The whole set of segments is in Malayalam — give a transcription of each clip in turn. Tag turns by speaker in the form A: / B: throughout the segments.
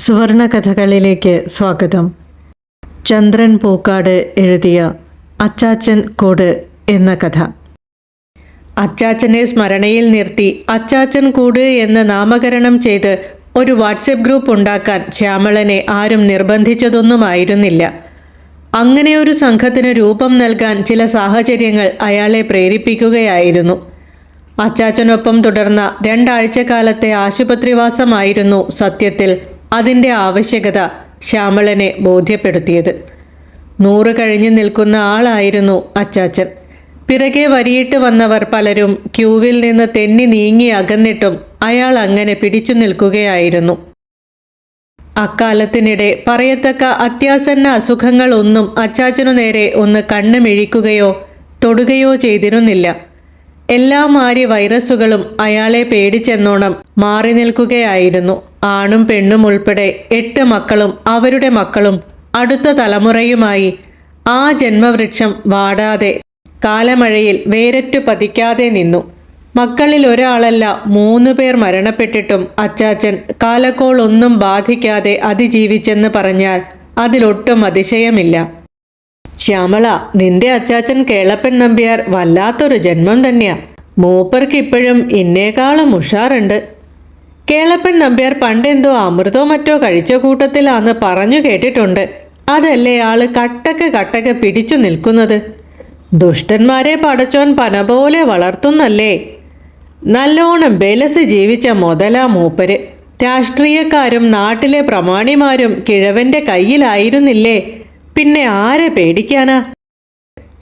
A: സുവർണ കഥകളിലേക്ക് സ്വാഗതം. ചന്ദ്രൻ പൂക്കാട് എഴുതിയ അച്ചാച്ചൻ കൂട് എന്ന കഥ. അച്ചാച്ചനെ സ്മരണയിൽ നിർത്തി അച്ചാച്ചൻ കൂട് എന്ന് നാമകരണം ചെയ്ത് ഒരു വാട്സപ്പ് ഗ്രൂപ്പ് ഉണ്ടാക്കാൻ ശ്യാമളനെ ആരും നിർബന്ധിച്ചതൊന്നുമായിരുന്നില്ല. അങ്ങനെ ഒരു സംഘത്തിന് രൂപം നൽകാൻ ചില സാഹചര്യങ്ങൾ അയാളെ പ്രേരിപ്പിക്കുകയായിരുന്നു. അച്ചാച്ചനൊപ്പം തുടർന്ന രണ്ടാഴ്ചക്കാലത്തെ ആശുപത്രിവാസമായിരുന്നു സത്യത്തിൽ അതിന്റെ ആവശ്യകത ശ്യാമളനെ ബോധ്യപ്പെടുത്തിയത്. നൂറ് കഴിഞ്ഞു നിൽക്കുന്ന ആളായിരുന്നു അച്ചാച്ചൻ. പിറകെ വരിയിട്ട് വന്നവർ പലരും ക്യൂവിൽ നിന്ന് തെന്നി നീങ്ങി അകന്നിട്ടും അയാൾ അങ്ങനെ പിടിച്ചു നിൽക്കുകയായിരുന്നു. അക്കാലത്തിനിടെ പറയത്തക്ക അത്യാസന്ന അസുഖങ്ങളൊന്നും അച്ചാച്ചനു നേരെ ഒന്ന് കണ്ണുമിഴിക്കുകയോ തൊടുകയോ ചെയ്തിരുന്നില്ല. എല്ലാ മാരി വൈറസുകളും അയാളെ പേടിച്ചെന്നോണം മാറി നിൽക്കുകയായിരുന്നു. ആണും പെണ്ണും ഉൾപ്പെടെ എട്ട് മക്കളും അവരുടെ മക്കളും അടുത്ത തലമുറയുമായി ആ ജന്മവൃക്ഷം വാടാതെ കാലമഴയിൽ വേരറ്റു പതിക്കാതെ നിന്നു. മക്കളിൽ ഒരാളല്ല മൂന്ന് പേർ മരണപ്പെട്ടിട്ടും അച്ചാച്ചൻ കാലക്കോളൊന്നും ബാധിക്കാതെ അതിജീവിച്ചെന്ന് പറഞ്ഞാൽ അതിലൊട്ടും അതിശയമില്ല. ശ്യാമള നിന്റെ അച്ചാച്ചൻ കേളപ്പൻ നമ്പ്യാർ വല്ലാത്തൊരു ജന്മം തന്നെയാ. മൂപ്പർക്ക് ഇപ്പോഴും ഇന്നേക്കാളും ഉഷാറുണ്ട്. കേളപ്പൻ നമ്പ്യാർ പണ്ടെന്തോ അമൃതോ മറ്റോ കഴിച്ച കൂട്ടത്തിലാന്ന് പറഞ്ഞു കേട്ടിട്ടുണ്ട്. അതല്ലേ ആൾ കട്ടക്ക് കട്ടക്ക് പിടിച്ചു നിൽക്കുന്നത്? ദുഷ്ടന്മാരെ പടച്ചോൻ പന പോലെ വളർത്തുന്നല്ലേ? നല്ലോണം ബലസ് ജീവിച്ച മുതലാ മൂപ്പര്. രാഷ്ട്രീയക്കാരും നാട്ടിലെ പ്രമാണിമാരും കിഴവന്റെ കയ്യിലായിരുന്നില്ലേ? പിന്നെ ആരെ പേടിക്കാനാ?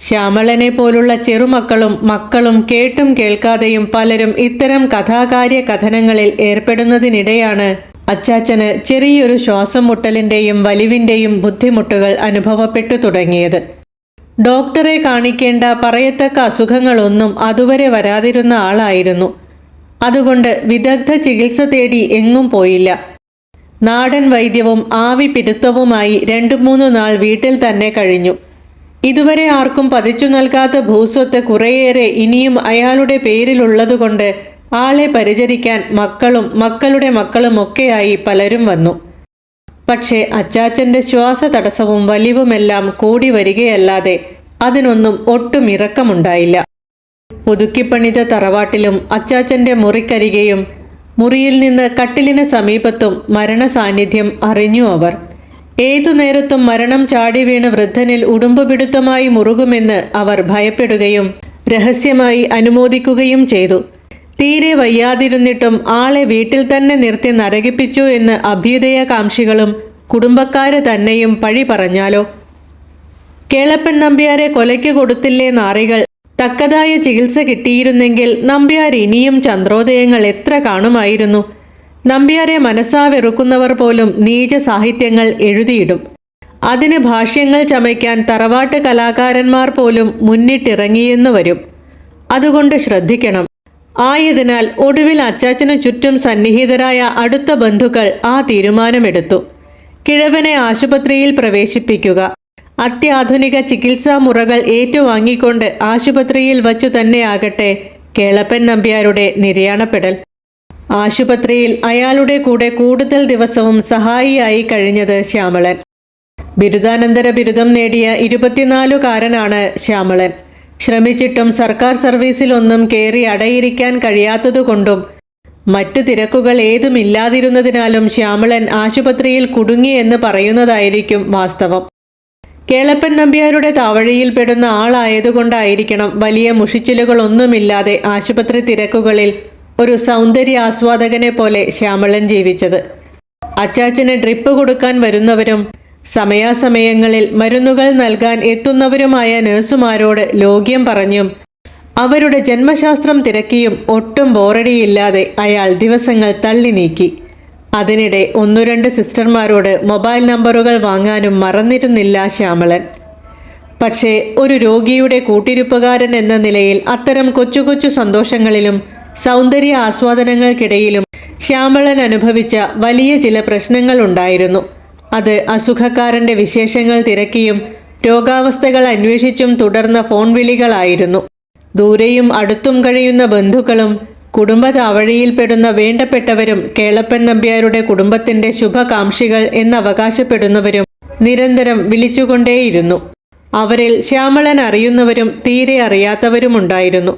A: ശ്യാമളനെ പോലുള്ള ചെറുമക്കളും മക്കളും കേട്ടും കേൾക്കാതെയും പലരും ഇത്തരം കഥാകാര്യ കഥനങ്ങളിൽ ഏർപ്പെടുന്നതിനിടെയാണ് അച്ചാച്ചന് ചെറിയൊരു ശ്വാസം മുട്ടലിന്റെയും വലിവിന്റെയും ബുദ്ധിമുട്ടുകൾ അനുഭവപ്പെട്ടു തുടങ്ങിയത്. ഡോക്ടറെ കാണിക്കേണ്ട പറയത്തക്ക അസുഖങ്ങളൊന്നും അതുവരെ വരാതിരുന്ന ആളായിരുന്നു. അതുകൊണ്ട് വിദഗ്ധ ചികിത്സ തേടി എങ്ങും പോയില്ല. നാടൻ വൈദ്യവും ആവി പിടുത്തവുമായി രണ്ടു മൂന്നു നാൾ വീട്ടിൽ തന്നെ കഴിഞ്ഞു. ഇതുവരെ ആർക്കും പതിച്ചു നൽകാത്ത ഭൂസ്വത്ത് കുറേയേറെ ഇനിയും അയാളുടെ പേരിലുള്ളതുകൊണ്ട് ആളെ പരിചരിക്കാൻ മക്കളും മക്കളുടെ മക്കളുമൊക്കെയായി പലരും വന്നു. പക്ഷേ അച്ചാച്ചന്റെ ശ്വാസ തടസ്സവും വലിവുമെല്ലാം കൂടി വരികയല്ലാതെ അതിനൊന്നും ഒട്ടും ഇറക്കമുണ്ടായില്ല. പുതുക്കിപ്പണിത തറവാട്ടിലും അച്ചാച്ചന്റെ മുറിക്കരികെയും മുറിയിൽ നിന്ന് കട്ടിലിന് സമീപത്തും മരണസാന്നിധ്യം അറിഞ്ഞു അവർ. ഏതു നേരത്തും മരണം ചാടി വീണ് വൃദ്ധനിൽ ഉടുമ്പുപിടുത്തമായി മുറുകുമെന്ന് അവർ ഭയപ്പെടുകയും രഹസ്യമായി അനുമോദിക്കുകയും ചെയ്തു. തീരെ വയ്യാതിരുന്നിട്ടും ആളെ വീട്ടിൽ തന്നെ നിർത്തി നരകിപ്പിച്ചു എന്ന് അഭ്യുദയകാംക്ഷികളും കുടുംബക്കാര് തന്നെയും പഴി പറഞ്ഞാലോ? കേളപ്പൻ നമ്പ്യാരെ കൊലയ്ക്ക് കൊടുത്തില്ലേ നാറികൾ? തക്കതായ ചികിത്സ കിട്ടിയിരുന്നെങ്കിൽ നമ്പ്യാർ ഇനിയും ചന്ദ്രോദയങ്ങൾ എത്ര കാണുമായിരുന്നു. നമ്പ്യാരെ മനസ്സാ വെറുക്കുന്നവർ പോലും നീച സാഹിത്യങ്ങൾ എഴുതിയിടും. അതിന് ഭാഷ്യങ്ങൾ ചമയ്ക്കാൻ തറവാട്ട് കലാകാരന്മാർ പോലും മുന്നിട്ടിറങ്ങിയെന്നു വരും. അതുകൊണ്ട് ശ്രദ്ധിക്കണം. ആയതിനാൽ ഒടുവിൽ അച്ചാച്ചനു ചുറ്റും സന്നിഹിതരായ അടുത്ത ബന്ധുക്കൾ ആ തീരുമാനമെടുത്തു. കിഴവനെ ആശുപത്രിയിൽ പ്രവേശിപ്പിക്കുക. അത്യാധുനിക ചികിത്സാ മുറകൾ ഏറ്റുവാങ്ങിക്കൊണ്ട് ആശുപത്രിയിൽ വച്ചു തന്നെയാകട്ടെ കേളപ്പൻ നമ്പ്യാരുടെ നിര്യാണപ്പെടൽ. ആശുപത്രിയിൽ അയാളുടെ കൂടെ കൂടുതൽ ദിവസവും സഹായിയായി കഴിഞ്ഞത് ശ്യാമളൻ. ബിരുദാനന്തര ബിരുദം നേടിയ ഇരുപത്തിനാലുകാരനാണ് ശ്യാമളൻ. ശ്രമിച്ചിട്ടും സർക്കാർ സർവീസിലൊന്നും കയറി അടയിരിക്കാൻ കഴിയാത്തതുകൊണ്ടും മറ്റു തിരക്കുകൾ ഏതുമില്ലാതിരുന്നതിനാലും ശ്യാമളൻ ആശുപത്രിയിൽ കുടുങ്ങി എന്ന് പറയുന്നതായിരിക്കും വാസ്തവം. കേളപ്പൻ നമ്പ്യാരുടെ താവഴിയിൽ പെടുന്ന ആളായതുകൊണ്ടായിരിക്കണം വലിയ മുഷിച്ചിലുകളൊന്നുമില്ലാതെ ആശുപത്രി തിരക്കുകളിൽ ഒരു സൗന്ദര്യ ആസ്വാദകനെ പോലെ ശ്യാമളൻ ജീവിച്ചത്. അച്ചാച്ചന് ഡ്രിപ്പ് കൊടുക്കാൻ വരുന്നവരും സമയാസമയങ്ങളിൽ മരുന്നുകൾ നൽകാൻ എത്തുന്നവരുമായ നഴ്സുമാരോട് ലോഗ്യം പറഞ്ഞും അവരുടെ ജന്മശാസ്ത്രം തിരക്കിയും ഒട്ടും ബോറടിയില്ലാതെ അയാൾ ദിവസങ്ങൾ തള്ളി നീക്കി. അതിനിടെ ഒന്നു രണ്ട് സിസ്റ്റർമാരോട് മൊബൈൽ നമ്പറുകൾ വാങ്ങാനും മറന്നിരുന്നില്ല ശ്യാമളൻ. പക്ഷേ ഒരു രോഗിയുടെ കൂട്ടിരിപ്പുകാരൻ എന്ന നിലയിൽ അത്തരം കൊച്ചു കൊച്ചു സന്തോഷങ്ങളിലും സൗന്ദര്യ ആസ്വാദനങ്ങൾക്കിടയിലും ശ്യാമളൻ അനുഭവിച്ച വലിയ ചില പ്രശ്നങ്ങൾ ഉണ്ടായിരുന്നു. അത് അസുഖക്കാരന്റെ വിശേഷങ്ങൾ തിരക്കിയും രോഗാവസ്ഥകൾ അന്വേഷിച്ചും തുടർന്ന ഫോൺ വിളികളായിരുന്നു. ദൂരെയും അടുത്തും കഴിയുന്ന ബന്ധുക്കളും കുടുംബതാവഴിയിൽപ്പെടുന്ന വേണ്ടപ്പെട്ടവരും കേളപ്പൻ നമ്പ്യാരുടെ കുടുംബത്തിന്റെ ശുഭകാംക്ഷികൾ എന്നവകാശപ്പെടുന്നവരും നിരന്തരം വിളിച്ചുകൊണ്ടേയിരുന്നു. അവരിൽ ശ്യാമളൻ അറിയുന്നവരും തീരെ അറിയാത്തവരുമുണ്ടായിരുന്നു.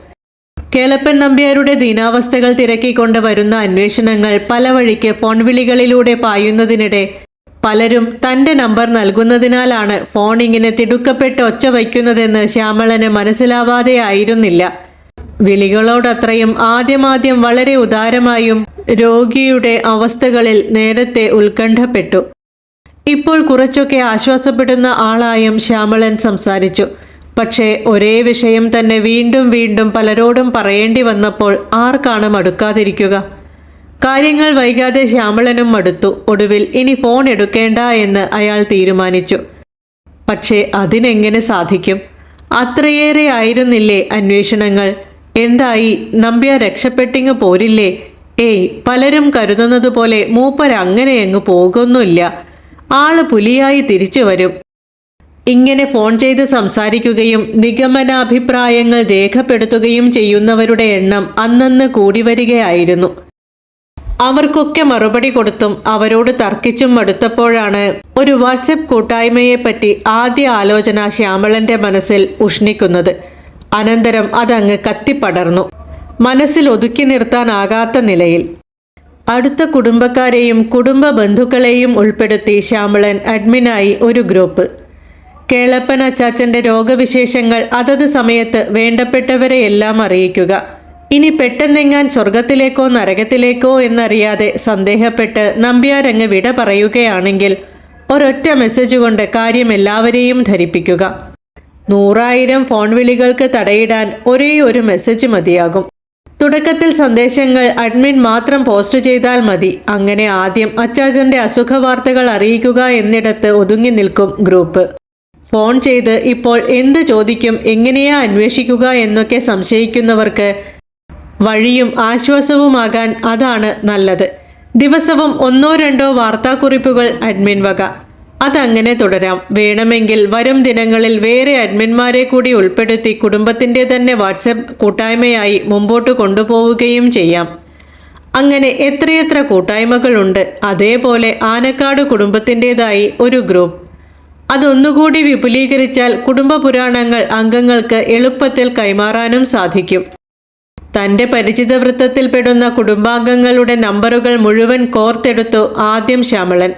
A: കേളപ്പൻ നമ്പ്യാരുടെ ദീനാവസ്ഥകൾ തിരക്കിക്കൊണ്ട് വരുന്ന അന്വേഷണങ്ങൾ പല വഴിക്ക് ഫോൺ വിളികളിലൂടെ പായുന്നതിനിടെ പലരും തന്റെ നമ്പർ നൽകുന്നതിനാലാണ് ഫോൺ ഇങ്ങനെ തിടുക്കപ്പെട്ട് ഒച്ച വയ്ക്കുന്നതെന്ന് ശ്യാമളന് മനസ്സിലാവാതെ ആയിരുന്നില്ല വിളികളോടത്രയും ആദ്യമാദ്യം വളരെ ഉദാരമായും രോഗിയുടെ അവസ്ഥകളിൽ നേരത്തെ ഉത്കണ്ഠപ്പെട്ടു. ഇപ്പോൾ കുറച്ചൊക്കെ ആശ്വാസപ്പെടുന്ന ആളായും ശ്യാമളൻ സംസാരിച്ചു. പക്ഷേ ഒരേ വിഷയം തന്നെ വീണ്ടും വീണ്ടും പലരോടും പറയേണ്ടി വന്നപ്പോൾ ആർക്കാണ് മടുക്കാതിരിക്കുക? കാര്യങ്ങൾ വൈകാതെ ശ്യാമളനും മടുത്തു. ഒടുവിൽ ഇനി ഫോൺ എടുക്കേണ്ട എന്ന് അയാൾ തീരുമാനിച്ചു. പക്ഷേ അതിനെങ്ങനെ സാധിക്കും? അത്രയേറെ ആയിരുന്നില്ലേ അന്വേഷണങ്ങൾ? എന്തായി? നമ്പ്യാ രക്ഷപ്പെട്ടിങ്ങ് പോരില്ലേ? ഏയ് പലരും കരുതുന്നത് പോലെ മൂപ്പർ അങ്ങനെ അങ്ങ് പോകുന്നില്ല ആൾ പുലിയായി തിരിച്ചു വരും. ഇങ്ങനെ ഫോൺ ചെയ്ത് സംസാരിക്കുകയും നിഗമനാഭിപ്രായങ്ങൾ രേഖപ്പെടുത്തുകയും ചെയ്യുന്നവരുടെ എണ്ണം അന്നന്ന് കൂടി വരികയായിരുന്നു. അവർക്കൊക്കെ മറുപടി കൊടുത്തും അവരോട് തർക്കിച്ചും മടുത്തപ്പോഴാണ് ഒരു വാട്സപ്പ് കൂട്ടായ്മയെപ്പറ്റി ആദ്യ ആലോചന ശ്യാമളന്റെ മനസ്സിൽ ഉഷ്ണിക്കുന്നത്. അനന്തരം അതങ്ങ് കത്തിപ്പടർന്നു. മനസ്സിൽ ഒതുക്കി നിർത്താനാകാത്ത നിലയിൽ. അടുത്ത കുടുംബക്കാരെയും കുടുംബ ബന്ധുക്കളെയും ഉൾപ്പെടുത്തി ശ്യാമളൻ അഡ്മിനായി ഒരു ഗ്രൂപ്പ്. കേളപ്പൻ അച്ചാച്ചന്റെ രോഗവിശേഷങ്ങൾ അതത് സമയത്ത് വേണ്ടപ്പെട്ടവരെയെല്ലാം അറിയിക്കുക. ഇനി പെട്ടെന്നെങ്ങാൻ സ്വർഗത്തിലേക്കോ നരകത്തിലേക്കോ എന്നറിയാതെ സന്ദേഹപ്പെട്ട് നമ്പ്യാരങ്ങ് വിട പറയുകയാണെങ്കിൽ ഒരൊറ്റ മെസ്സേജ് കൊണ്ട് കാര്യം എല്ലാവരെയും ധരിപ്പിക്കുക. നൂറായിരം ഫോൺ വിളികൾക്ക് തടയിടാൻ ഒരേ ഒരു മെസ്സേജ് മതിയാകും. തുടക്കത്തിൽ സന്ദേശങ്ങൾ അഡ്മിൻ മാത്രം പോസ്റ്റ് ചെയ്താൽ മതി. അങ്ങനെ ആദ്യം അച്ചാച്ചന്റെ അസുഖ വാർത്തകൾ അറിയിക്കുക എന്നിടത്ത് ഒതുങ്ങി നിൽക്കും ഗ്രൂപ്പ് ഫോൺ ചെയ്ത് ഇപ്പോൾ എന്ത് ചോദിക്കും എങ്ങനെയാ അന്വേഷിക്കുക എന്നൊക്കെ സംശയിക്കുന്നവർക്ക് വഴിയും ആശ്വാസവുമാകാൻ അതാണ് നല്ലത്. ദിവസവും ഒന്നോ രണ്ടോ വാർത്താക്കുറിപ്പുകൾ അഡ്മിൻ വക. അതങ്ങനെ തുടരാം. വേണമെങ്കിൽ വരും ദിനങ്ങളിൽ വേറെ അഡ്മിന്മാരെ കൂടി ഉൾപ്പെടുത്തി കുടുംബത്തിന്റെ തന്നെ വാട്സപ്പ് കൂട്ടായ്മയായി മുമ്പോട്ട് കൊണ്ടുപോവുകയും ചെയ്യാം. അങ്ങനെ എത്രയെത്ര കൂട്ടായ്മകളുണ്ട്. അതേപോലെ ആനക്കാട് കുടുംബത്തിന്റെതായി ഒരു ഗ്രൂപ്പ്. അതൊന്നുകൂടി വിപുലീകരിച്ചാൽ കുടുംബ പുരാണങ്ങൾ അംഗങ്ങൾക്ക് എളുപ്പത്തിൽ കൈമാറാനും സാധിക്കും. തന്റെ പരിചിത വൃത്തത്തിൽപ്പെടുന്ന കുടുംബാംഗങ്ങളുടെ നമ്പറുകൾ മുഴുവൻ കോർത്തെടുത്തു ആദ്യം ശ്യാമളൻ.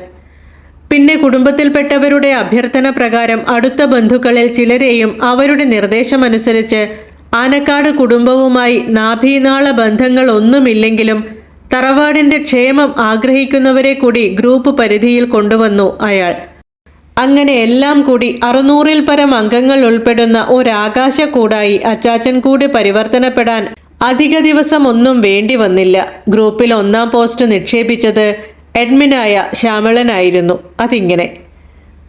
A: പിന്നെ കുടുംബത്തിൽപ്പെട്ടവരുടെ അഭ്യർത്ഥന പ്രകാരം അടുത്ത ബന്ധുക്കളിൽ ചിലരെയും അവരുടെ നിർദ്ദേശമനുസരിച്ച് ആനക്കാട് കുടുംബവുമായി നാഭീനാള ബന്ധങ്ങൾ ഒന്നുമില്ലെങ്കിലും തറവാടിന്റെ ക്ഷേമം ആഗ്രഹിക്കുന്നവരെ കൂടി ഗ്രൂപ്പ് പരിധിയിൽ കൊണ്ടുവന്നു അയാൾ. അങ്ങനെ എല്ലാം കൂടി അറുന്നൂറിൽ പരം അംഗങ്ങൾ ഉൾപ്പെടുന്ന ഒരാകാശ കൂടായി അച്ചാച്ചൻ കൂടി പരിവർത്തനപ്പെടാൻ അധിക ദിവസം ഒന്നും വേണ്ടി വന്നില്ല. ഗ്രൂപ്പിൽ ഒന്നാം പോസ്റ്റ് നിക്ഷേപിച്ചത് അഡ്മിനായ ശ്യാമളനായിരുന്നു. അതിങ്ങനെ.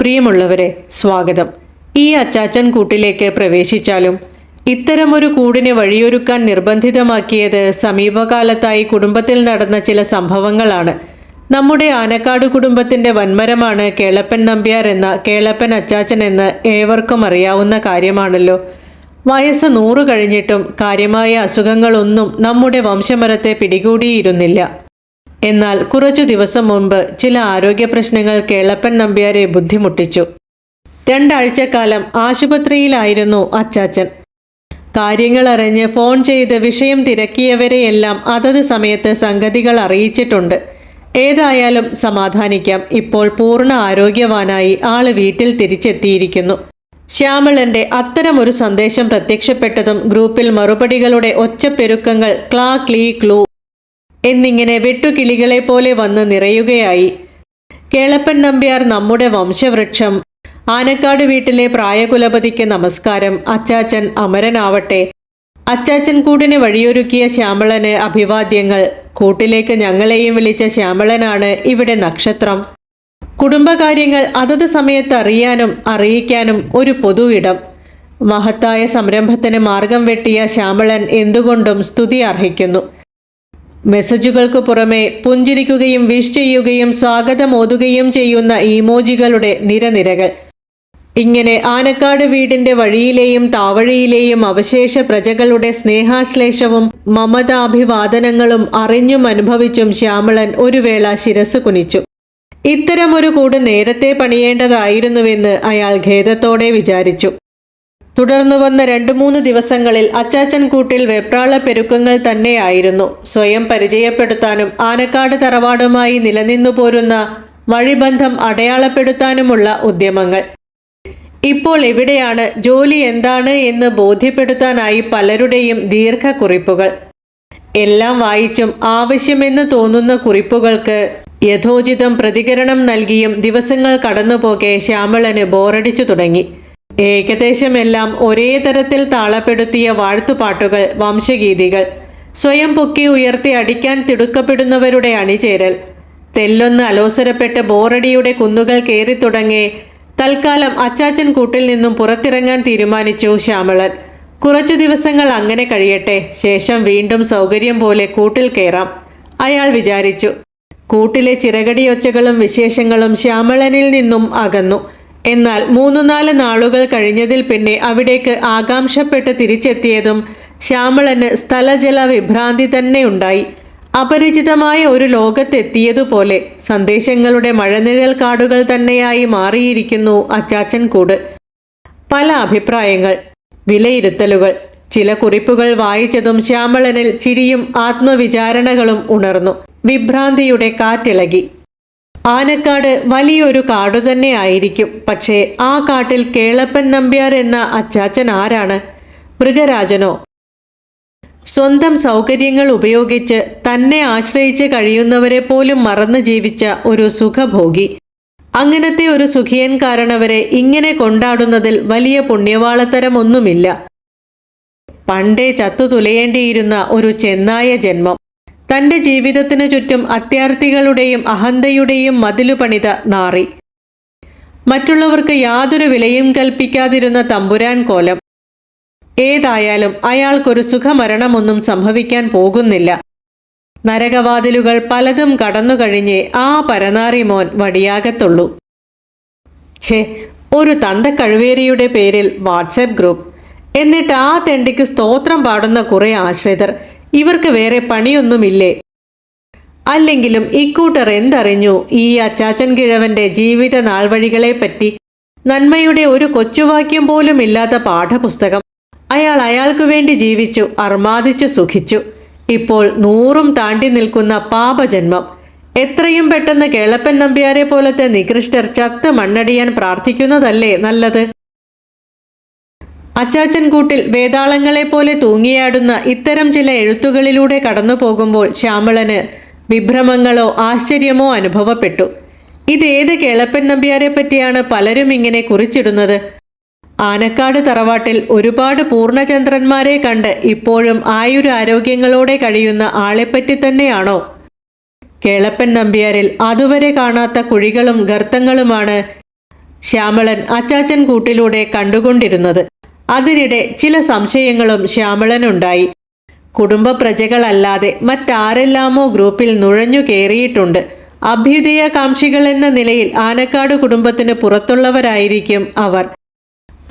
A: പ്രിയമുള്ളവരെ സ്വാഗതം. ഈ അച്ചാച്ചൻ കൂട്ടിലേക്ക് പ്രവേശിച്ചാലും ഇത്തരമൊരു കൂടിന് വഴിയൊരുക്കാൻ നിർബന്ധിതമാക്കിയത് സമീപകാലത്തായി കുടുംബത്തിൽ നടന്ന ചില സംഭവങ്ങളാണ്. നമ്മുടെ ആനക്കാട് കുടുംബത്തിന്റെ വൻമരമാണ് കേളപ്പൻ നമ്പ്യാർ എന്ന കേളപ്പൻ അച്ചാച്ചൻ എന്ന് ഏവർക്കും അറിയാവുന്ന കാര്യമാണല്ലോ. വയസ്സ് നൂറ് കഴിഞ്ഞിട്ടും കാര്യമായ അസുഖങ്ങളൊന്നും നമ്മുടെ വംശമരത്തെ പിടികൂടിയിരുന്നില്ല. എന്നാൽ കുറച്ചു ദിവസം മുൻപ് ചില ആരോഗ്യ പ്രശ്നങ്ങൾ കേളപ്പൻ നമ്പ്യാരെ ബുദ്ധിമുട്ടിച്ചു. രണ്ടാഴ്ചക്കാലം ആശുപത്രിയിലായിരുന്നു അച്ചാച്ചൻ. കാര്യങ്ങൾ അറിഞ്ഞ് ഫോൺ ചെയ്ത് വിഷയം തിരക്കിയവരെയെല്ലാം അതത് സമയത്ത് സംഗതികൾ അറിയിച്ചിട്ടുണ്ട്. ഏതായാലും സമാധാനിക്കാം. ഇപ്പോൾ പൂർണ ആരോഗ്യവാനായി ആൾ വീട്ടിൽ തിരിച്ചെത്തിയിരിക്കുന്നു. ശ്യാമളന്റെ അത്തരമൊരു സന്ദേശം പ്രത്യക്ഷപ്പെട്ടതും ഗ്രൂപ്പിൽ മറുപടികളുടെ ഒച്ചപ്പെരുക്കങ്ങൾ ക്ലാ ക്ലീ ക്ലൂ എന്നിങ്ങനെ വെട്ടുകിളികളെ പോലെ വന്ന് നിറയുകയായി. കേളപ്പൻ നമ്പ്യാർ നമ്മുടെ വംശവൃക്ഷം. ആനക്കാട് വീട്ടിലെ പ്രായകുലപതിക്ക് നമസ്കാരം. അച്ചാച്ചൻ അമരനാവട്ടെ. അച്ചാച്ചൻ കൂടിന് വഴിയൊരുക്കിയ ശ്യാമളന് അഭിവാദ്യങ്ങൾ. കൂട്ടിലേക്ക് ഞങ്ങളെയും വിളിച്ച ശ്യാമളനാണ് ഇവിടെ നക്ഷത്രം. കുടുംബകാര്യങ്ങൾ അതത് സമയത്ത് അറിയാനും അറിയിക്കാനും ഒരു പൊതു ഇടം മഹത്തായ സംരംഭത്തിന് മാർഗം വെട്ടിയ ശ്യാമളൻ എന്തുകൊണ്ടും സ്തുതി അർഹിക്കുന്നു. മെസ്സേജുകൾക്ക് പുറമെ പുഞ്ചിരിക്കുകയും വിഷ് ചെയ്യുകയും സ്വാഗതമോതുകയും ചെയ്യുന്ന ഇമോജികളുടെ നിരനിരകൾ. ഇങ്ങനെ ആനക്കാട് വീടിന്റെ വഴിയിലെയും താവഴിയിലെയും അവശേഷ പ്രജകളുടെ സ്നേഹാശ്ലേഷവും മമതാഭിവാദനങ്ങളും അറിഞ്ഞും അനുഭവിച്ചും ശ്യാമളൻ ഒരു വേള ശിരസ് കുനിച്ചു. ഇത്തരമൊരു കൂട് നേരത്തെ പണിയേണ്ടതായിരുന്നുവെന്ന് അയാൾ ഖേദത്തോടെ വിചാരിച്ചു. തുടർന്നു വന്ന രണ്ടു മൂന്ന് ദിവസങ്ങളിൽ അച്ചാച്ചൻ കൂട്ടിൽ വെപ്രാള പെരുക്കങ്ങൾ തന്നെയായിരുന്നു. സ്വയം പരിചയപ്പെടുത്താനും ആനക്കാട് തറവാടുമായി നിലനിന്നു പോരുന്ന വഴിബന്ധം അടയാളപ്പെടുത്താനുമുള്ള ഉദ്യമങ്ങൾ. ഇപ്പോൾ എവിടെയാണ് ജോലി എന്താണ് എന്ന് ബോധ്യപ്പെടുത്താനായി പലരുടെയും ദീർഘക്കുറിപ്പുകൾ എല്ലാം വായിച്ചും ആവശ്യമെന്ന് തോന്നുന്ന കുറിപ്പുകൾക്ക് യഥോചിതം പ്രതികരണം നൽകിയും ദിവസങ്ങൾ കടന്നുപോകെ ശ്യാമളന് ബോറടിച്ചു തുടങ്ങി. ഏകദേശം എല്ലാം ഒരേ തരത്തിൽ താളപ്പെടുത്തിയ വാഴ്ത്തുപാട്ടുകൾ വംശഗീതികൾ. സ്വയം പൊക്കി ഉയർത്തി അടിക്കാൻ തിടുക്കപ്പെടുന്നവരുടെ അണിചേരൽ. തെല്ലൊന്ന് അലോസരപ്പെട്ട് ബോറടിയുടെ കുന്നുകൾ കയറി തുടങ്ങി തൽക്കാലം അച്ചാച്ചൻ കൂട്ടിൽ നിന്നും പുറത്തിറങ്ങാൻ തീരുമാനിച്ചു ശ്യാമളൻ. കുറച്ചു ദിവസങ്ങൾ അങ്ങനെ കഴിയട്ടെ ശേഷം വീണ്ടും സൗകര്യം പോലെ കൂട്ടിൽ കയറാം അയാൾ വിചാരിച്ചു. കൂട്ടിലെ ചിറകടിയൊച്ചകളും വിശേഷങ്ങളും ശ്യാമളനിൽ നിന്നും അകന്നു. എന്നാൽ മൂന്നു നാല് നാളുകൾ കഴിഞ്ഞതിൽ പിന്നെ അവിടേക്ക് ആകാംക്ഷപ്പെട്ട് തിരിച്ചെത്തിയതും ശ്യാമളന് സ്ഥലജല വിഭ്രാന്തി തന്നെ ഉണ്ടായി അപരിചിതമായ ഒരു ലോകത്തെത്തിയതുപോലെ സന്ദേശങ്ങളുടെ മഴനിഴൽ കാടുകൾ തന്നെയായി മാറിയിരിക്കുന്നു അച്ചാച്ചൻ കൂട്. പല അഭിപ്രായങ്ങൾ വിലയിരുത്തലുകൾ ചില കുറിപ്പുകൾ വായിച്ചതും ശ്യാമളനിൽ ചിരിയും ആത്മവിചാരണകളും ഉണർന്നു. വിഭ്രാന്തിയുടെ കാറ്റിളകി. ആനക്കാട് വലിയൊരു കാടു തന്നെ ആയിരിക്കും. പക്ഷേ ആ കാട്ടിൽ കേളപ്പൻ നമ്പ്യാർ എന്ന അച്ചാച്ചൻ ആരാണ്? മൃഗരാജനോ? സ്വന്തം സൗകര്യങ്ങൾ ഉപയോഗിച്ച് തന്നെ ആശ്രയിച്ച് കഴിയുന്നവരെ പോലും മറന്നു ജീവിച്ച ഒരു സുഖഭോഗി. അങ്ങനത്തെ ഒരു സുഖിയൻ കാരണവരെ ഇങ്ങനെ കൊണ്ടാടുന്നതിൽ വലിയ പുണ്യവാളത്തരമൊന്നുമില്ല. പണ്ടേ ചത്തു തുലയേണ്ടിയിരുന്ന ഒരു ചെന്നായ ജന്മം. തന്റെ ജീവിതത്തിനു ചുറ്റും അത്യാർത്ഥികളുടെയും അഹന്തയുടെയും മതിലു പണിത നാറി. മറ്റുള്ളവർക്ക് യാതൊരു വിലയും കൽപ്പിക്കാതിരുന്ന തമ്പുരാൻ കോലം. ഏതായാലും അയാൾക്കൊരു സുഖമരണമൊന്നും സംഭവിക്കാൻ പോകുന്നില്ല. നരകവാതിലുകൾ പലതും കടന്നുകഴിഞ്ഞേ ആ പരനാറി മോൻ വടിയാകത്തുള്ളൂ. ഛേ ഒരു തന്തക്കഴുവേരിയുടെ പേരിൽ വാട്സപ്പ് ഗ്രൂപ്പ്. എന്നിട്ട് ആ തെണ്ടിക്ക് സ്തോത്രം പാടുന്ന കുറെ ആശ്രിതർ ഇവർക്ക് വേറെ പണിയൊന്നുമില്ലേ? അല്ലെങ്കിലും ഇക്കൂട്ടർ എന്തറിഞ്ഞു ഈ അച്ചാച്ചൻ കിഴവന്റെ ജീവിത നാൾവഴികളെപ്പറ്റി? നന്മയുടെ ഒരു കൊച്ചുവാക്യം പോലും ഇല്ലാത്ത പാഠപുസ്തകം. അയാൾ അയാൾക്കു വേണ്ടി ജീവിച്ചു അർമാദിച്ചു സുഖിച്ചു. ഇപ്പോൾ നൂറും താണ്ടി നിൽക്കുന്ന പാപജന്മം. എത്രയും പെട്ടെന്ന് കേളപ്പൻ നമ്പ്യാരെ പോലത്തെ നികൃഷ്ടർ ചത്ത് മണ്ണടിയാൻ പ്രാർത്ഥിക്കുന്നതല്ലേ നല്ലത്? അച്ചാച്ചൻ കൂട്ടിൽ വേതാളങ്ങളെ പോലെ തൂങ്ങിയാടുന്ന ഇത്തരം ചില എഴുത്തുകളിലൂടെ കടന്നു പോകുമ്പോൾ ശ്യാമളന് വിഭ്രമങ്ങളോ ആശ്ചര്യമോ അനുഭവപ്പെട്ടു. ഇതേത് കേളപ്പൻ നമ്പ്യാരെ പറ്റിയാണ് പലരും ഇങ്ങനെ കുറിച്ചിടുന്നത്? ആനക്കാട് തറവാട്ടിൽ ഒരുപാട് പൂർണചന്ദ്രന്മാരെ കണ്ട് ഇപ്പോഴും ആയുരാരോഗ്യങ്ങളോടെ കഴിയുന്ന ആളെപ്പറ്റി തന്നെയാണോ? കേളപ്പൻ നമ്പ്യാരിൽ അതുവരെ കാണാത്ത കുഴികളും ഗർത്തങ്ങളുമാണ് ശ്യാമളൻ അച്ചാച്ചൻ കൂട്ടിലൂടെ കണ്ടുകൊണ്ടിരുന്നത്. അതിനിടെ ചില സംശയങ്ങളും ശ്യാമളനുണ്ടായി. കുടുംബ പ്രജകളല്ലാതെ മറ്റാരെല്ലാമോ ഗ്രൂപ്പിൽ നുഴഞ്ഞു കയറിയിട്ടുണ്ട്. അഭ്യുദയകാംക്ഷികൾ എന്ന നിലയിൽ ആനക്കാട് കുടുംബത്തിന് പുറത്തുള്ളവരായിരിക്കും അവർ.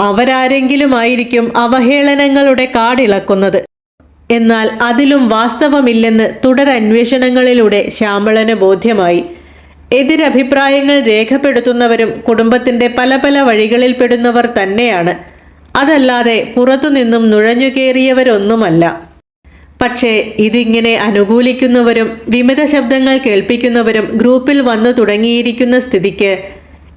A: അവരാരെങ്കിലുമായിരിക്കും അവഹേളനങ്ങളുടെ കാടിളക്കുന്നത്. എന്നാൽ അതിലും വാസ്തവമില്ലെന്ന് തുടരന്വേഷണങ്ങളിലൂടെ ശ്യാമളന് ബോധ്യമായി. എതിരഭിപ്രായങ്ങൾ രേഖപ്പെടുത്തുന്നവരും കുടുംബത്തിന്റെ പല പല വഴികളിൽ പെടുന്നവർ തന്നെയാണ്. അതല്ലാതെ പുറത്തുനിന്നും നുഴഞ്ഞുകേറിയവരൊന്നുമല്ല പക്ഷേ ഇതിങ്ങനെ അനുകൂലിക്കുന്നവരും വിമത ശബ്ദങ്ങൾ കേൾപ്പിക്കുന്നവരും ഗ്രൂപ്പിൽ വന്നു തുടങ്ങിയിരിക്കുന്ന സ്ഥിതിക്ക്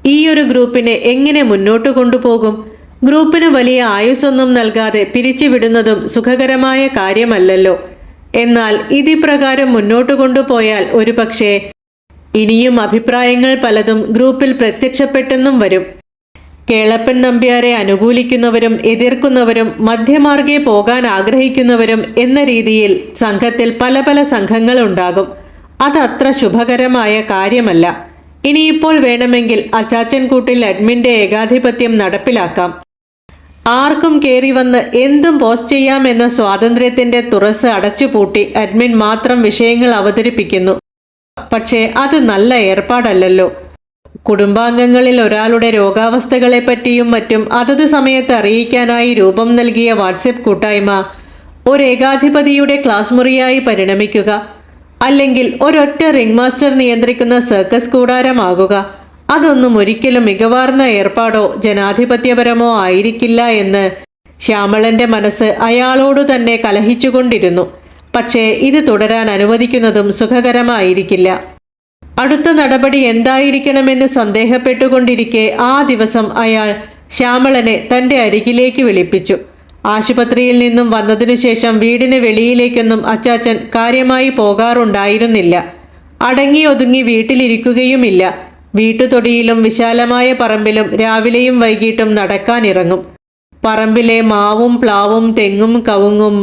A: ഈ ഒരു ഗ്രൂപ്പിനെ എങ്ങനെ മുന്നോട്ട് കൊണ്ടുപോകും? ഗ്രൂപ്പിന് വലിയ ആയുസ്സൊന്നും നൽകാതെ പിരിച്ചുവിടുന്നതും സുഖകരമായ കാര്യമല്ലല്ലോ. എന്നാൽ ഇതിപ്രകാരം മുന്നോട്ട് കൊണ്ടുപോയാൽ ഒരുപക്ഷെ ഇനിയും അഭിപ്രായങ്ങൾ പലതും ഗ്രൂപ്പിൽ പ്രത്യക്ഷപ്പെട്ടെന്നും വരും. കേളപ്പൻ നമ്പ്യാരെ അനുകൂലിക്കുന്നവരും എതിർക്കുന്നവരും മധ്യമാർഗേ പോകാൻ ആഗ്രഹിക്കുന്നവരും എന്ന രീതിയിൽ സംഘത്തിൽ പല പല സംഘങ്ങളുണ്ടാകും. അതത്ര ശുഭകരമായ കാര്യമല്ല. ഇനിയിപ്പോൾ വേണമെങ്കിൽ അച്ചാച്ചൻകൂട്ടിൽ അഡ്മിന്റെ ഏകാധിപത്യം നടപ്പിലാക്കാം. ആർക്കും കയറി വന്ന് എന്തും പോസ്റ്റ് ചെയ്യാമെന്ന സ്വാതന്ത്ര്യത്തിന്റെ തുറസ് അടച്ചുപൂട്ടി അഡ്മിൻ മാത്രം വിഷയങ്ങൾ അവതരിപ്പിക്കുന്നു. പക്ഷേ അത് നല്ല ഏർപ്പാടല്ലല്ലോ. കുടുംബാംഗങ്ങളിൽ ഒരാളുടെ രോഗാവസ്ഥകളെപ്പറ്റിയും മറ്റും അതത് സമയത്ത് അറിയിക്കാനായി രൂപം നൽകിയ വാട്സപ്പ് കൂട്ടായ്മ ഒരു ഏകാധിപതിയുടെ ക്ലാസ് മുറിയായി പരിണമിക്കുക. അല്ലെങ്കിൽ ഒരൊറ്റ റിംഗ് മാസ്റ്റർ നിയന്ത്രിക്കുന്ന സർക്കസ് കൂടാരമാകുക. അതൊന്നും ഒരിക്കലും മികവാർന്ന ഏർപ്പാടോ ജനാധിപത്യപരമോ ആയിരിക്കില്ല എന്ന് ശ്യാമളന്റെ മനസ്സ് അയാളോട് തന്നെ കലഹിച്ചുകൊണ്ടിരുന്നു. പക്ഷേ ഇത് തുടരാൻ അനുവദിക്കുന്നതും സുഖകരമായിരിക്കില്ല. അടുത്ത നടപടി എന്തായിരിക്കണമെന്ന് സന്ദേഹപ്പെട്ടുകൊണ്ടിരിക്കെ ആ ദിവസം അയാൾ ശ്യാമളനെ തന്റെ അരികിലേക്ക് വിളിപ്പിച്ചു. ആശുപത്രിയിൽ നിന്നും വന്നതിനു ശേഷം വീടിന് വെളിയിലേക്കൊന്നും അച്ചാച്ചൻ കാര്യമായി പോകാറുണ്ടായിരുന്നില്ല. അടങ്ങി ഒതുങ്ങി വീട്ടിലിരിക്കുകയുമില്ല. വീട്ടുതൊടിയിലും വിശാലമായ പറമ്പിലും രാവിലെയും വൈകിട്ടും നടക്കാനിറങ്ങും. പറമ്പിലെ മാവും പ്ലാവും തെങ്ങും കവുങ്ങും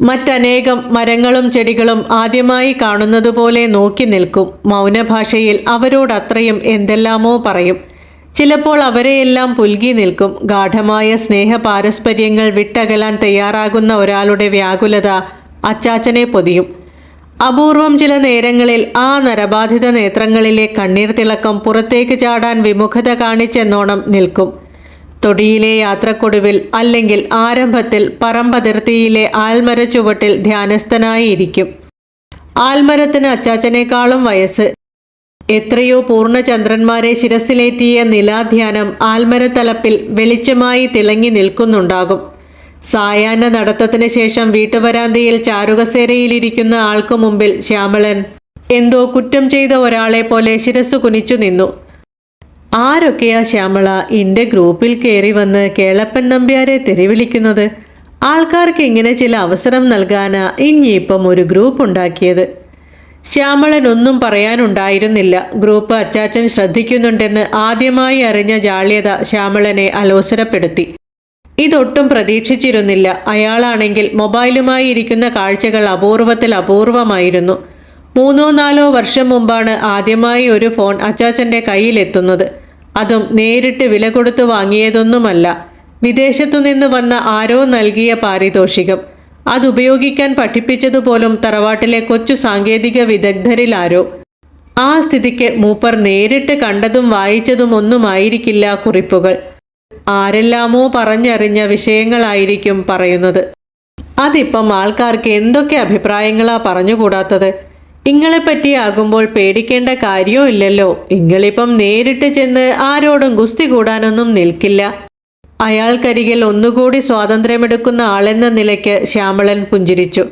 A: മറ്റനേകം മരങ്ങളും ചെടികളും ആദ്യമായി കാണുന്നതുപോലെ നോക്കി നിൽക്കും. മൗനഭാഷയിൽ അവരോടത്രയും എന്തെല്ലാമോ പറയും. ചിലപ്പോൾ അവരെയെല്ലാം പുൽകി നിൽക്കും. ഗാഠമായ സ്നേഹ പാരസ്പര്യങ്ങൾ വിട്ടകലാൻ തയ്യാറാകുന്ന ഒരാളുടെ വ്യാകുലത അച്ചാച്ചനെ പൊതിയും. അപൂർവം ചില നേരങ്ങളിൽ ആ നരബാധിത നേത്രങ്ങളിലെ കണ്ണീർ തിളക്കം പുറത്തേക്ക് ചാടാൻ വിമുഖത കാണിച്ചെന്നോണം നിൽക്കും. തൊടിയിലെ യാത്രക്കൊടുവിൽ അല്ലെങ്കിൽ ആരംഭത്തിൽ പറമ്പതിർത്തിയിലെ ആൽമര ചുവട്ടിൽ ധ്യാനസ്ഥനായിരിക്കും. ആൽമരത്തിന് അച്ചാച്ചനേക്കാളും വയസ്സ്. എത്രയോ പൂർണചന്ദ്രന്മാരെ ശിരസിലേറ്റിയ നിലാധ്യാനം ആൽമരത്തലപ്പിൽ വെളിച്ചമായി തിളങ്ങി നിൽക്കുന്നുണ്ടാകും. സായാഹ്ന നടത്തത്തിന് ശേഷം വീട്ടുവരാന്തയിൽ ചാരുകസേരയിലിരിക്കുന്ന ആൾക്കു മുമ്പിൽ ശ്യാമളൻ എന്തോ കുറ്റം ചെയ്ത ഒരാളെ പോലെ ശിരസ് കുനിച്ചു നിന്നു. ആരൊക്കെയാ ശ്യാമള ഇന്റെ ഗ്രൂപ്പിൽ കയറി വന്ന് കേളപ്പൻ നമ്പ്യാരെ തെരുവിളിക്കുന്നത്? ആൾക്കാർക്ക് ഇങ്ങനെ ചില അവസരം നൽകാനാ ഇനിയിപ്പം ഒരു ഗ്രൂപ്പ് ഉണ്ടാക്കിയത്. ശ്യാമളൻ ഒന്നും പറയാനുണ്ടായിരുന്നില്ല. ഗ്രൂപ്പ് അച്ചാച്ചൻ ശ്രദ്ധിക്കുന്നുണ്ടെന്ന് ആദ്യമായി അറിഞ്ഞ ജാള്യത ശ്യാമളനെ അലോസരപ്പെടുത്തി. ഇതൊട്ടും പ്രതീക്ഷിച്ചിരുന്നില്ല. അയാളാണെങ്കിൽ മൊബൈലുമായി ഇരിക്കുന്ന കാഴ്ചകൾ അപൂർവത്തിൽ അപൂർവമായിരുന്നു. മൂന്നോ നാലോ വർഷം മുമ്പാണ് ആദ്യമായി ഒരു ഫോൺ അച്ചാച്ചന്റെ കയ്യിലെത്തുന്നത്. അതും നേരിട്ട് വില കൊടുത്ത് വാങ്ങിയതൊന്നുമല്ല. വിദേശത്തു നിന്ന് വന്ന ആരോ നൽകിയ പാരിതോഷികം. അതുപയോഗിക്കാൻ പഠിപ്പിച്ചതുപോലും തറവാട്ടിലെ കൊച്ചു സാങ്കേതിക വിദഗ്ധരിലാരോ? ആ സ്ഥിതിക്ക് മൂപ്പർ നേരിട്ട് കണ്ടതും വായിച്ചതും ഒന്നുമായിരിക്കില്ല കുറിപ്പുകൾ. ആരെല്ലാമോ പറഞ്ഞറിഞ്ഞ വിഷയങ്ങളായിരിക്കും പറയുന്നത്. അതിപ്പം ആൾക്കാർക്ക് എന്തൊക്കെ അഭിപ്രായങ്ങളാ പറഞ്ഞുകൂടാത്തത്? ഇങ്ങളെപ്പറ്റിയാകുമ്പോൾ പേടിക്കേണ്ട കാര്യവും ഇല്ലല്ലോ. ഇങ്ങളിപ്പം നേരിട്ട് ചെന്ന് ആരോടും ഗുസ്തി കൂടാനൊന്നും നിൽക്കില്ല. അയാൾക്കരികിൽ ഒന്നുകൂടി സ്വാതന്ത്ര്യമെടുക്കുന്ന ആളെന്ന നിലയ്ക്ക് ശ്യാമളൻ പുഞ്ചിരിച്ചു.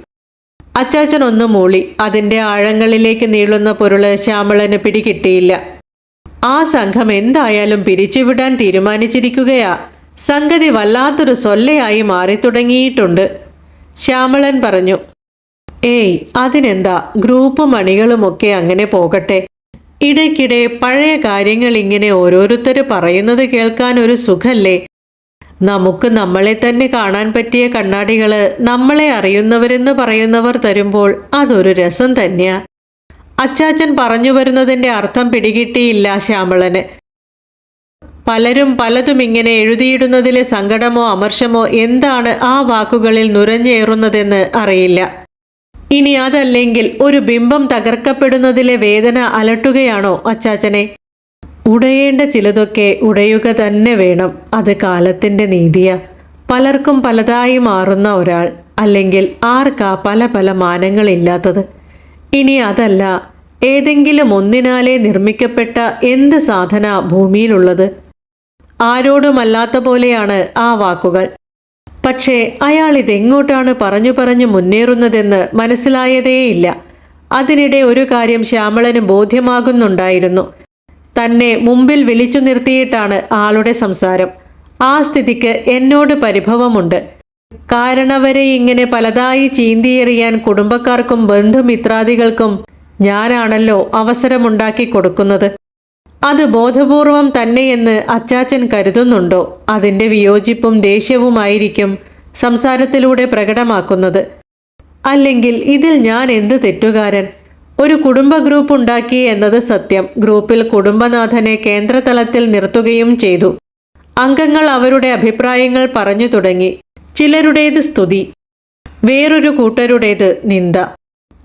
A: അച്ചാച്ചൻ ഒന്ന് മൂളി. അതിന്റെ ആഴങ്ങളിലേക്ക് നീളുന്ന പൊരുൾ ശ്യാമളന് പിടികിട്ടിയില്ല. ആ സംഘം എന്തായാലും പിരിച്ചുവിടാൻ തീരുമാനിച്ചിരിക്കുകയാ. സംഗതി വല്ലാത്തൊരു സൊല്ലയായി മാറിത്തുടങ്ങിയിട്ടുണ്ട്. ശ്യാമളൻ പറഞ്ഞു. ഏയ് അതിനെന്താ? ഗ്രൂപ്പ് മണികളുമൊക്കെ അങ്ങനെ പോകട്ടെ. ഇടയ്ക്കിടെ പഴയ കാര്യങ്ങൾ ഇങ്ങനെ ഓരോരുത്തർ പറയുന്നത് കേൾക്കാൻ ഒരു സുഖല്ലേ? നമുക്ക് നമ്മളെ തന്നെ കാണാൻ പറ്റിയ കണ്ണാടികൾ നമ്മളെ അറിയുന്നവരെന്ന് പറയുന്നവർ തരുമ്പോൾ അതൊരു രസം തന്നെയാ. അച്ചാച്ചൻ പറഞ്ഞു വരുന്നതിന്റെ അർത്ഥം പിടികിട്ടിയില്ല ശ്യാമളന്. പലരും പലതും ഇങ്ങനെ എഴുതിയിടുന്നതിലെ സങ്കടമോ അമർഷമോ എന്താണ് ആ വാക്കുകളിൽ നുരഞ്ഞേറുന്നതെന്ന് അറിയില്ല. ഇനി അതല്ലെങ്കിൽ ഒരു ബിംബം തകർക്കപ്പെടുന്നതിലെ വേദന അലട്ടുകയാണോ അച്ചാച്ചനെ? ഉടയേണ്ട ചിലതൊക്കെ ഉടയുക തന്നെ വേണം. അത് കാലത്തിന്റെ നീതിയ. പലർക്കും പലതായി മാറുന്ന ഒരാൾ അല്ലെങ്കിൽ ആർക്കാ പല പല മാനങ്ങളില്ലാത്തത്? ഇനി അതല്ല ഏതെങ്കിലും ഒന്നിനാലെ നിർമ്മിക്കപ്പെട്ട എന്ത് സാധന ഭൂമിയിലുള്ളത്? ആരോടുമല്ലാത്ത പോലെയാണ് ആ വാക്കുകൾ. പക്ഷേ അയാൾ ഇതെങ്ങോട്ടാണ് പറഞ്ഞു പറഞ്ഞു മുന്നേറുന്നതെന്ന് മനസ്സിലായതേയില്ല. അതിനിടെ ഒരു കാര്യം ശ്യാമളന് ബോധ്യമാകുന്നുണ്ടായിരുന്നു. തന്നെ മുമ്പിൽ വിളിച്ചു നിർത്തിയിട്ടാണ് ആളുടെ സംസാരം. ആ സ്ഥിതിക്ക് എന്നോട് പരിഭവമുണ്ട്. കാരണവരെ ഇങ്ങനെ പലതായി ചീന്തിയെറിയാൻ കുടുംബക്കാർക്കും ബന്ധുമിത്രാദികൾക്കും ഞാനാണല്ലോ അവസരമുണ്ടാക്കി കൊടുക്കുന്നത്. അത് ബോധപൂർവം തന്നെയെന്ന് അച്ചാച്ചൻ കരുതുന്നുണ്ടോ? അതിന്റെ വിയോജിപ്പും ദേഷ്യവുമായിരിക്കും സംസാരത്തിലൂടെ പ്രകടമാക്കുന്നത്. അല്ലെങ്കിൽ ഇതിൽ ഞാൻ എന്ത് തെറ്റുകാരൻ? ഒരു കുടുംബ ഗ്രൂപ്പ് ഉണ്ടാക്കി എന്നത് സത്യം. ഗ്രൂപ്പിൽ കുടുംബനാഥനെ കേന്ദ്രതലത്തിൽ നിർത്തുകയും ചെയ്തു. അംഗങ്ങൾ അവരുടെ അഭിപ്രായങ്ങൾ പറഞ്ഞു തുടങ്ങി. ചിലരുടേത് സ്തുതി വേറൊരു കൂട്ടരുടേത് നിന്ദ.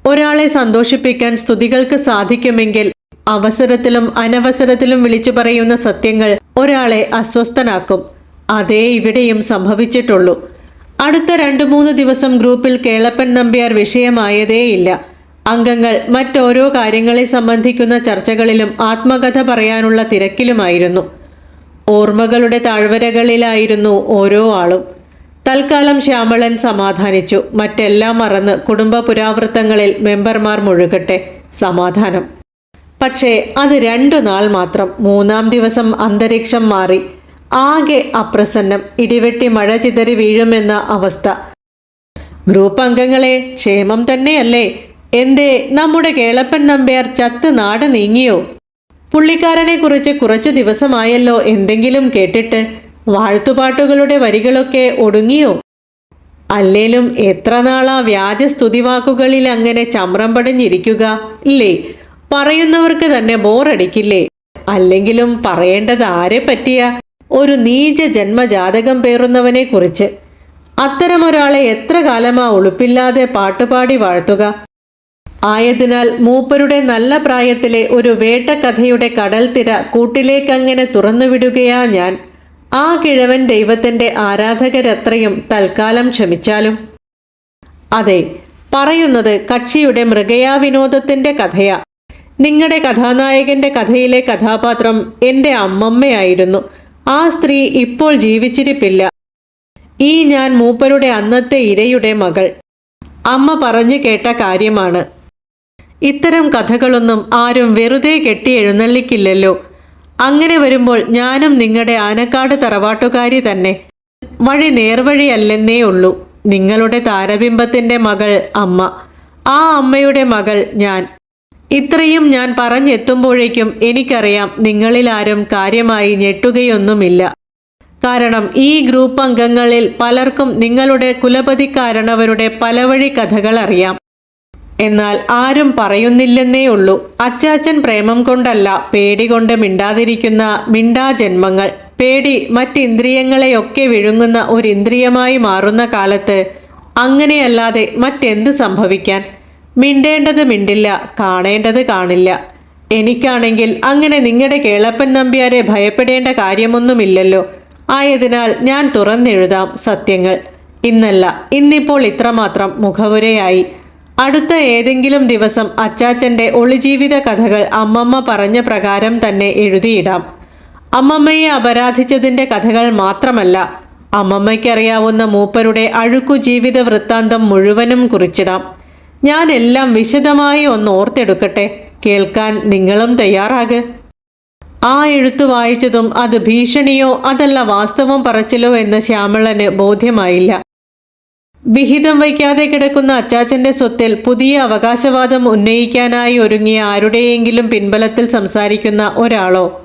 A: ഒരാളെ സന്തോഷിപ്പിക്കാൻ സ്തുതികൾക്ക് സാധിക്കുമെങ്കിൽ അവസരത്തിലും അനവസരത്തിലും വിളിച്ചു പറയുന്ന സത്യങ്ങൾ ഒരാളെ അസ്വസ്ഥനാക്കും. അതേ ഇവിടെയും സംഭവിച്ചിട്ടുള്ളൂ. അടുത്ത രണ്ടു മൂന്ന് ദിവസം ഗ്രൂപ്പിൽ കേളപ്പൻ നമ്പ്യാർ വിഷയമായതേയില്ല. അംഗങ്ങൾ മറ്റോരോ കാര്യങ്ങളെ സംബന്ധിക്കുന്ന ചർച്ചകളിലും ആത്മകഥ പറയാനുള്ള തിരക്കിലുമായിരുന്നു. ഓർമ്മകളുടെ താഴ്വരകളിലായിരുന്നു ഓരോ ആളും. തൽക്കാലം ശ്യാമളൻ സമാധാനിച്ചു. മറ്റെല്ലാം മറന്ന് കുടുംബ പുരാവൃത്തങ്ങളിൽ മെമ്പർമാർ മുഴുകട്ടെ. സമാധാനം. പക്ഷേ അത് രണ്ടു നാൾ മാത്രം. മൂന്നാം ദിവസം അന്തരീക്ഷം മാറി. ആകെ അപ്രസന്നം. ഇടിവെട്ടി മഴ ചിതറി വീഴുമെന്ന അവസ്ഥ. ഗ്രൂപ്പ് അംഗങ്ങളെ ക്ഷേമം തന്നെയല്ലേ? എന്തേ നമ്മുടെ കേളപ്പൻ നമ്പ്യാർ ചത്ത് നാട് നീങ്ങിയോ? പുള്ളിക്കാരനെ കുറിച്ച് കുറച്ചു ദിവസമായല്ലോ എന്തെങ്കിലും കേട്ടിട്ട്. വാഴ്ത്തുപാട്ടുകളുടെ വരികളൊക്കെ ഒടുങ്ങിയോ? അല്ലേലും എത്ര നാളാ വ്യാജ സ്തുതിവാക്കുകളിൽ അങ്ങനെ ചമ്രം പടിഞ്ഞിരിക്കുക? ഇല്ലേ? പറയുന്നവർക്ക് തന്നെ ബോറടിക്കില്ലേ? അല്ലെങ്കിലും പറയേണ്ടത് ആരെ പറ്റിയ? ഒരു നീച ജന്മജാതകം പേറുന്നവനെ കുറിച്ച്. അത്തരമൊരാളെ എത്ര കാലമാ ഉളുപ്പില്ലാതെ പാട്ടുപാടി വാഴ്ത്തുക? ആയതിനാൽ മൂപ്പരുടെ നല്ല പ്രായത്തിലെ ഒരു വേട്ടക്കഥയുടെ കടൽ തിര കൂട്ടിലേക്കങ്ങനെ തുറന്നുവിടുകയാ ഞാൻ. ആ കിഴവൻ ദൈവത്തിന്റെ ആരാധകരത്രയും തൽക്കാലം ക്ഷമിച്ചാലും. അതെ പറയുന്നത് കക്ഷിയുടെ മൃഗയാ വിനോദത്തിന്റെ കഥയാ. നിങ്ങളുടെ കഥാനായകന്റെ കഥയിലെ കഥാപാത്രം എന്റെ അമ്മമ്മയായിരുന്നു. ആ സ്ത്രീ ഇപ്പോൾ ജീവിച്ചിരിപ്പില്ല. ഈ ഞാൻ മൂപ്പരുടെ അന്നത്തെ ഇരയുടെ മകൾ. അമ്മ പറഞ്ഞു കേട്ട കാര്യമാണ്. ഇത്തരം കഥകളൊന്നും ആരും വെറുതെ കെട്ടി എഴുന്നള്ളിക്കില്ലല്ലോ. അങ്ങനെ വരുമ്പോൾ ഞാനും നിങ്ങളുടെ ആനക്കാട് തറവാട്ടുകാരി തന്നെ. വഴി നേർവഴിയല്ലെന്നേ ഉള്ളൂ. നിങ്ങളുടെ താരബിംബത്തിന്റെ മകൾ അമ്മ. ആ അമ്മയുടെ മകൾ ഞാൻ. ഇത്രയും ഞാൻ പറഞ്ഞെത്തുമ്പോഴേക്കും എനിക്കറിയാം നിങ്ങളിൽ ആരും കാര്യമായി ഞെട്ടുകയൊന്നുമില്ല. കാരണം ഈ ഗ്രൂപ്പ് അംഗങ്ങളിൽ പലർക്കും നിങ്ങളുടെ കുലപതിക്കാരണവരുടെ പലവഴി കഥകൾ അറിയാം. എന്നാൽ ആരും പറയുന്നില്ലെന്നേ ഉള്ളൂ. അച്ചാച്ചൻ പ്രേമം കൊണ്ടല്ല പേടി കൊണ്ട് മിണ്ടാതിരിക്കുന്ന മിണ്ടാജന്മങ്ങൾ. പേടി മറ്റിന്ദ്രിയങ്ങളെയൊക്കെ വിഴുങ്ങുന്ന ഒരു ഇന്ദ്രിയമായി മാറുന്ന കാലത്ത് അങ്ങനെയല്ലാതെ മറ്റെന്ത് സംഭവിക്കാൻ? മിണ്ടേണ്ടത് മിണ്ടില്ല കാണേണ്ടത് കാണില്ല. എനിക്കാണെങ്കിൽ അങ്ങനെ നിങ്ങളുടെ കേളപ്പൻ നമ്പ്യാരെ ഭയപ്പെടേണ്ട കാര്യമൊന്നുമില്ലല്ലോ. ആയതിനാൽ ഞാൻ തുറന്നെഴുതാം സത്യങ്ങൾ. ഇന്നല്ല ഇന്നിപ്പോൾ ഇത്രമാത്രം മുഖവുരയായി. അടുത്ത ഏതെങ്കിലും ദിവസം അച്ചാച്ചന്റെ ഒളിജീവിത കഥകൾ അമ്മമ്മ പറഞ്ഞ പ്രകാരം തന്നെ എഴുതിയിടാം. അമ്മമ്മയെ അപരാധിച്ചതിന്റെ കഥകൾ മാത്രമല്ല അമ്മമ്മയ്ക്കറിയാവുന്ന മൂപ്പരുടെ അഴുക്കു ജീവിത വൃത്താന്തം മുഴുവനും കുറിച്ചിടാം. ഞാൻ എല്ലാം വിശദമായി ഒന്ന് ഓർത്തെടുക്കട്ടെ. കേൾക്കാൻ നിങ്ങളും തയ്യാറാക്. ആ എഴുത്തു വായിച്ചതും അത് ഭീഷണിയോ അതല്ല വാസ്തവം പറച്ചിലോ എന്ന് ശ്യാമളന് ബോധ്യമായില്ല. വിഹിതം വയ്ക്കാതെ കിടക്കുന്ന അച്ചാച്ചന്റെ സ്വത്തിൽ പുതിയ അവകാശവാദം ഉന്നയിക്കാനായി ഒരുങ്ങിയ ആരുടെയെങ്കിലും പിൻബലത്തിൽ സംസാരിക്കുന്ന ഒരാളോ?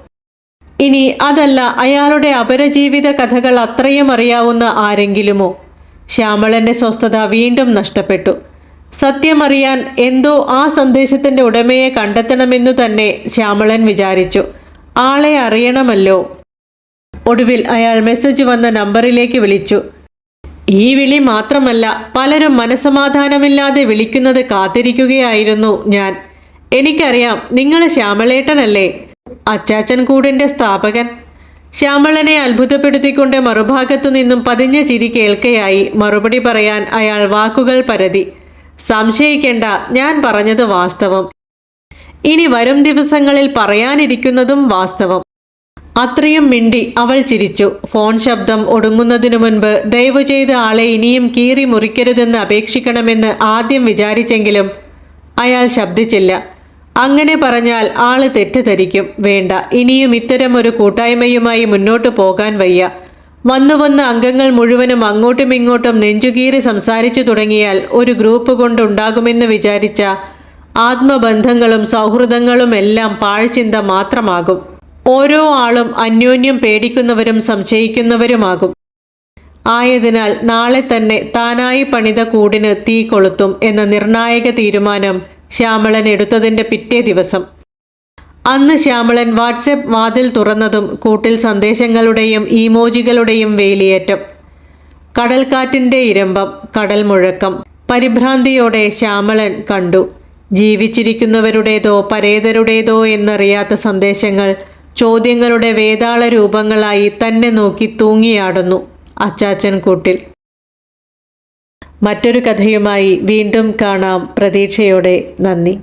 A: ഇനി അതല്ല അയാളുടെ അപരജീവിത കഥകൾ അത്രയും അറിയാവുന്ന ആരെങ്കിലുമോ? ശ്യാമളന്റെ സ്വസ്ഥത വീണ്ടും നഷ്ടപ്പെട്ടു. സത്യമറിയാൻ എന്തോ ആ സന്ദേശത്തിന്റെ ഉടമയെ കണ്ടെത്തണമെന്നു തന്നെ ശ്യാമളൻ വിചാരിച്ചു. ആളെ അറിയണമല്ലോ. ഒടുവിൽ അയാൾ മെസ്സേജ് വന്ന നമ്പറിലേക്ക് വിളിച്ചു. ഈ വിളി മാത്രമല്ല പലരും മനസമാധാനമില്ലാതെ വിളിക്കുന്നത് കാത്തിരിക്കുകയായിരുന്നു ഞാൻ. എനിക്കറിയാം നിങ്ങൾ ശ്യാമളേട്ടനല്ലേ? അച്ചാച്ചൻ കൂടിന്റെ സ്ഥാപകൻ. ശ്യാമളനെ അത്ഭുതപ്പെടുത്തിക്കൊണ്ട് മറുഭാഗത്തു നിന്നും പതിഞ്ഞ ചിരി കേൾക്കയായി മറുപടി പറയാൻ അയാൾ വാക്കുകൾ പരതി. സംശയിക്കേണ്ട ഞാൻ പറഞ്ഞത് വാസ്തവം. ഇനി വരും ദിവസങ്ങളിൽ പറയാനിരിക്കുന്നതും വാസ്തവം. അത്രയും മിണ്ടി അവൾ ചിരിച്ചു. ഫോൺ ശബ്ദം ഒടുങ്ങുന്നതിനു മുൻപ് ദയവ് ചെയ്ത് ആളെ ഇനിയും കീറി മുറിക്കരുതെന്ന് അപേക്ഷിക്കണമെന്ന് ആദ്യം വിചാരിച്ചെങ്കിലും അയാൾ ശബ്ദിച്ചില്ല. അങ്ങനെ പറഞ്ഞാൽ ആൾ തെറ്റിദ്ധരിക്കും. വേണ്ട ഇനിയും ഇത്തരം ഒരു കൂട്ടായ്മയുമായി മുന്നോട്ടു പോകാൻ വയ്യ. വന്നു വന്ന അംഗങ്ങൾ മുഴുവനും അങ്ങോട്ടും ഇങ്ങോട്ടും നെഞ്ചുകീറി സംസാരിച്ചു തുടങ്ങിയാൽ ഒരു ഗ്രൂപ്പ് കൊണ്ടുണ്ടാകുമെന്ന് വിചാരിച്ച ആത്മബന്ധങ്ങളും സൗഹൃദങ്ങളും എല്ലാം പാഴ്ചിന്ത മാത്രമാകും. ഓരോ ആളും അന്യോന്യം പേടിക്കുന്നവരും സംശയിക്കുന്നവരുമാകും. ആയതിനാൽ നാളെ തന്നെ താനായി പണിത കൂടിന് തീ കൊളുത്തും എന്ന നിർണായക തീരുമാനം ശ്യാമളൻ എടുത്തതിന്റെ പിറ്റേ ദിവസം. അന്ന് ശ്യാമളൻ വാട്സപ്പ് വാതിൽ തുറന്നതും കൂട്ടിൽ സന്ദേശങ്ങളുടെയും ഈമോജികളുടെയും വേലിയേറ്റം. കടൽക്കാറ്റിന്റെ ഇരമ്പം കടൽ മുഴക്കം. പരിഭ്രാന്തിയോടെ ശ്യാമളൻ കണ്ടു. ജീവിച്ചിരിക്കുന്നവരുടേതോ പരേതരുടേതോ എന്നറിയാത്ത സന്ദേശങ്ങൾ ചോദ്യങ്ങളുടെ വേതാള രൂപങ്ങളായി തന്നെ നോക്കി തൂങ്ങിയാടുന്നു അച്ചാച്ചൻ കൂട്ടിൽ. മറ്റൊരു കഥയുമായി വീണ്ടും കാണാം. പ്രതീക്ഷയോടെ നന്ദി.